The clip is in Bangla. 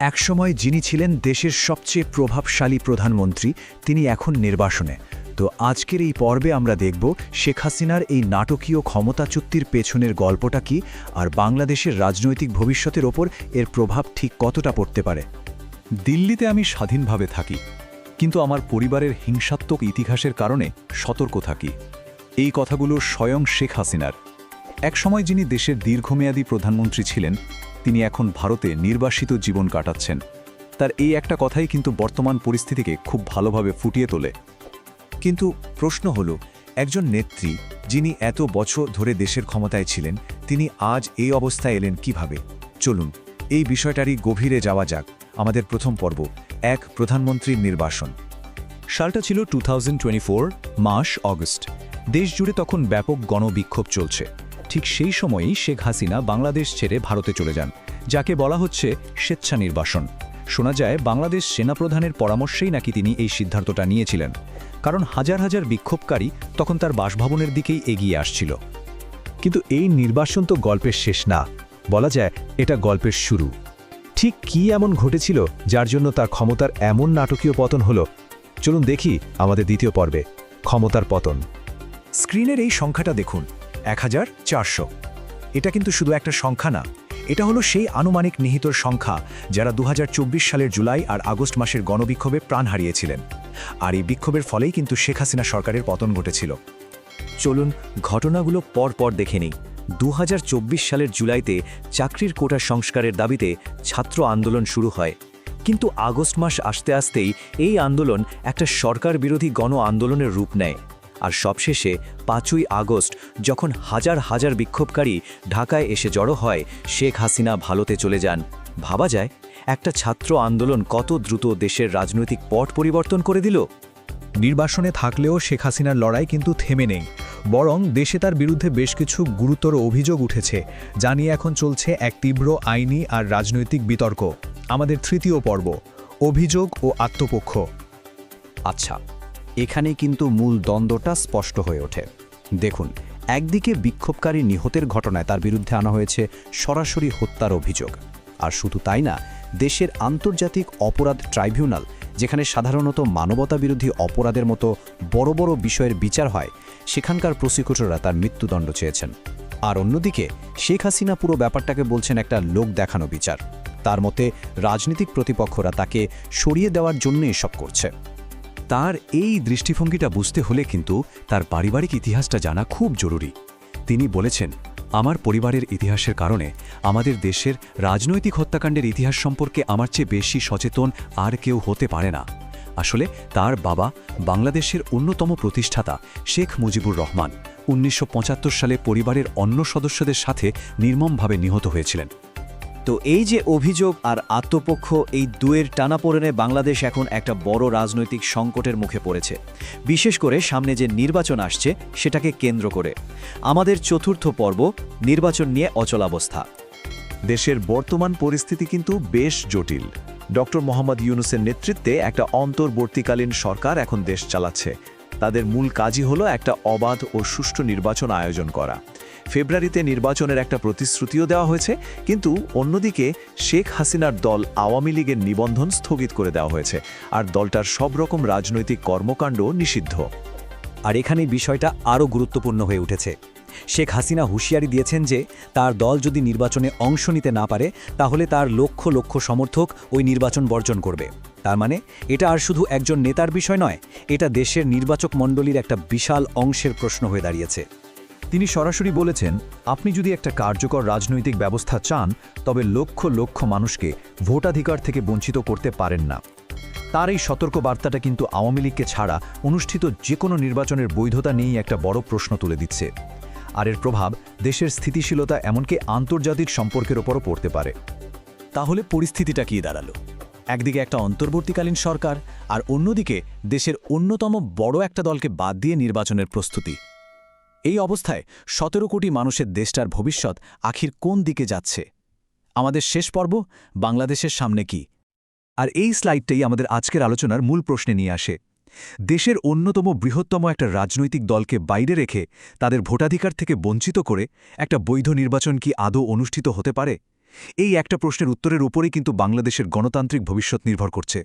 একসময় যিনি ছিলেন দেশের সবচেয়ে প্রভাবশালী প্রধানমন্ত্রী, তিনি এখন নির্বাসনে। তো আজকের এই পর্বে আমরা দেখব শেখ হাসিনার এই নাটকীয় ক্ষমতাচ্যুতির পেছনের গল্পটা কি আর বাংলাদেশের রাজনৈতিক ভবিষ্যতের ওপর এর প্রভাব ঠিক কতটা পড়তে পারে। দিল্লিতে আমি স্বাধীনভাবে থাকি, কিন্তু আমার পরিবারের হিংসাত্মক ইতিহাসের কারণে সতর্ক থাকি। এই কথাগুলো স্বয়ং শেখ হাসিনার। একসময় যিনি দেশের দীর্ঘমেয়াদী প্রধানমন্ত্রী ছিলেন তিনি এখন ভারতে নির্বাসিত জীবন কাটাচ্ছেন। তার এই একটা কথাই কিন্তু বর্তমান পরিস্থিতিকে খুব ভালোভাবে ফুটিয়ে তোলে। কিন্তু প্রশ্ন হল, একজন নেত্রী যিনি এত বছর ধরে দেশের ক্ষমতায় ছিলেন, তিনি আজ এই অবস্থায় এলেন কীভাবে? চলুন, এই বিষয়টারই গভীরে যাওয়া যাক আমাদের প্রথম পর্ব, এক প্রধানমন্ত্রীর নির্বাসন। সালটা ছিল টু মাস, অগস্ট। দেশ জুড়ে তখন ব্যাপক গণবিক্ষোভ চলছে। ঠিক সেই সময়েই শেখ হাসিনা বাংলাদেশ ছেড়ে ভারতে চলে যান, যাকে বলা হচ্ছে স্বেচ্ছা নির্বাসন শোনা যায়, বাংলাদেশ সেনাপ্রধানের পরামর্শেই নাকি তিনি এই সিদ্ধান্তটা নিয়েছিলেন, কারণ হাজার হাজার বিক্ষোভকারী তখন তার বাসভবনের দিকেই এগিয়ে আসছিল। কিন্তু এই নির্বাসন তো গল্পের শেষ না, বলা যায় এটা গল্পের শুরু। ঠিক কি এমন ঘটেছিল, যার জন্য তার ক্ষমতার এমন নাটকীয় পতন হলো, চলুন দেখি আমাদের দ্বিতীয় পর্বে ক্ষমতার পতন। স্ক্রিনের এই সংখ্যাটা দেখুন এক হাজার চারশো। এটা কিন্তু শুধু একটা সংখ্যা না, এটা হলো সেই আনুমানিক নিহিতর সংখ্যা যারা দু হাজার চব্বিশ সালের জুলাই আর আগস্ট মাসের গণবিক্ষোভে প্রাণ হারিয়েছিলেন। আর এই বিক্ষোভের ফলেই কিন্তু শেখ হাসিনা সরকারের পতন ঘটেছিল। চলুন ঘটনাগুলো পর পর দেখে নিই। দু সালের জুলাইতে চাকরির কোটা সংস্কারের দাবিতে ছাত্র আন্দোলন শুরু হয়। কিন্তু আগস্ট মাস আসতে আসতেই এই আন্দোলন একটা সরকার বিরোধী গণ আন্দোলনের রূপ নেয়। আর সবশেষে পাঁচই আগস্ট, যখন হাজার হাজার বিক্ষোভকারী ঢাকায় এসে জড়ো হয়, শেখ হাসিনা ভারতে চলে যান। ভাবা যায়, একটা ছাত্র আন্দোলন কত দ্রুত দেশের রাজনৈতিক পট পরিবর্তন করে দিল? নির্বাসনে থাকলেও শেখ হাসিনার লড়াই কিন্তু থেমে নেই। বরং দেশে তার বিরুদ্ধে বেশ কিছু গুরুতর অভিযোগ উঠেছে, যা নিয়ে এখন চলছে এক তীব্র আইনি আর রাজনৈতিক বিতর্ক। আমাদের তৃতীয় পর্ব, অভিযোগ ও আত্মপক্ষ। আচ্ছা এখানে কিন্তু মূল দ্বন্দ্বটা স্পষ্ট হয়ে ওঠে। দেখুন, একদিকে বিক্ষোভকারী নিহতের ঘটনায় তার বিরুদ্ধে আনা হয়েছে সরাসরি হত্যার অভিযোগ। আর শুধু তাই না, দেশের আন্তর্জাতিক অপরাধ ট্রাইব্যুনাল, যেখানে সাধারণত মানবতা বিরোধী অপরাধের মতো বড় বড় বিষয়ের বিচার হয়, সেখানকার প্রসিকিউটররা তার মৃত্যুদণ্ড চেয়েছেন। আর অন্যদিকে, শেখ হাসিনা পুরো ব্যাপারটাকে বলছেন একটা লোক দেখানো বিচার। তার মতে, রাজনৈতিক প্রতিপক্ষরা তাকে সরিয়ে দেওয়ার জন্য এসব করছে। তার এই দৃষ্টিভঙ্গিটা বুঝতে হলে কিন্তু তার পারিবারিক ইতিহাসটা জানা খুব জরুরি। তিনি বলেছেন, আমার পরিবারের ইতিহাসের কারণে আমাদের দেশের রাজনৈতিক হত্যাকাণ্ডের ইতিহাস সম্পর্কে আমার চেয়ে বেশি সচেতন আর কেউ হতে পারে না। আসলে তার বাবা বাংলাদেশের অন্যতম প্রতিষ্ঠাতা শেখ মুজিবুর রহমান উনিশশো পঁচাত্তর সালে পরিবারের অন্য সদস্যদের সাথে নির্মমভাবে নিহত হয়েছিলেন। তো এই যে অভিযোগ আর আত্মপক্ষ এই দুয়ের টানাপোড়েনে বাংলাদেশ এখন একটা বড় রাজনৈতিক সংকটের মুখে পড়েছে। বিশেষ করে সামনে যে নির্বাচন আসছে, সেটাকে কেন্দ্র করে। আমাদের চতুর্থ পর্ব, নির্বাচন নিয়ে অচলাবস্থা দেশের বর্তমান পরিস্থিতি কিন্তু বেশ জটিল। ডক্টর মোহাম্মদ ইউনুসের নেতৃত্বে একটা অন্তর্বর্তীকালীন সরকার এখন দেশ চালাচ্ছে। তাদের মূল কাজই হলো একটা অবাধ ও সুষ্ঠু নির্বাচন আয়োজন করা। ফেব্রুয়ারিতে নির্বাচনের একটা প্রতিশ্রুতিও দেওয়া হয়েছে, কিন্তু অন্যদিকে শেখ হাসিনার দল আওয়ামী লীগের নিবন্ধন স্থগিত করে দেওয়া হয়েছে, আর দলটার সব রকম রাজনৈতিক কর্মকাণ্ড নিষিদ্ধ। আর এখানে বিষয়টা আরও গুরুত্বপূর্ণ হয়ে উঠেছে। শেখ হাসিনা হুঁশিয়ারি দিয়েছেন যে, তার দল যদি নির্বাচনে অংশ নিতে না পারে, তাহলে তার লক্ষ লক্ষ সমর্থক ওই নির্বাচন বর্জন করবে। তার মানে এটা আর শুধু একজন নেতার বিষয় নয়, এটা দেশের নির্বাচক মণ্ডলীর একটা বিশাল অংশের প্রশ্ন হয়ে দাঁড়িয়েছে। তিনি সরাসরি বলেছেন, আপনি যদি একটা কার্যকর রাজনৈতিক ব্যবস্থা চান, তবে লক্ষ লক্ষ মানুষকে ভোটাধিকার থেকে বঞ্চিত করতে পারেন না। তার এই সতর্ক বার্তাটা কিন্তু আওয়ামী লীগকে ছাড়া অনুষ্ঠিত যে কোনো নির্বাচনের বৈধতা নিয়েই একটা বড় প্রশ্ন তুলে দিচ্ছে। আর এর প্রভাব দেশের স্থিতিশীলতা এমনকি আন্তর্জাতিক সম্পর্কের ওপরও পড়তে পারে। তাহলে পরিস্থিতিটা কি দাঁড়াল? একদিকে একটা অন্তর্বর্তীকালীন সরকার, আর অন্যদিকে দেশের অন্যতম বড় একটা দলকে বাদ দিয়ে নির্বাচনের প্রস্তুতি। এই অবস্থায় সতেরো কোটি মানুষের দেশটার ভবিষ্যৎ আখির কোন দিকে যাচ্ছে? আমাদের শেষ পর্ব, বাংলাদেশের সামনে কি? আর এই স্লাইডটাই আমাদের আজকের আলোচনার মূল প্রশ্নে নিয়ে আসে। দেশের অন্যতম বৃহত্তম একটা রাজনৈতিক দলকে বাইরে রেখে তাদের ভোটাধিকার থেকে বঞ্চিত করে একটা বৈধ নির্বাচন কি আদৌ অনুষ্ঠিত হতে পারে? এই একটা প্রশ্নের উত্তরের উপরেই কিন্তু বাংলাদেশের গণতান্ত্রিক ভবিষ্যৎ নির্ভর করছে।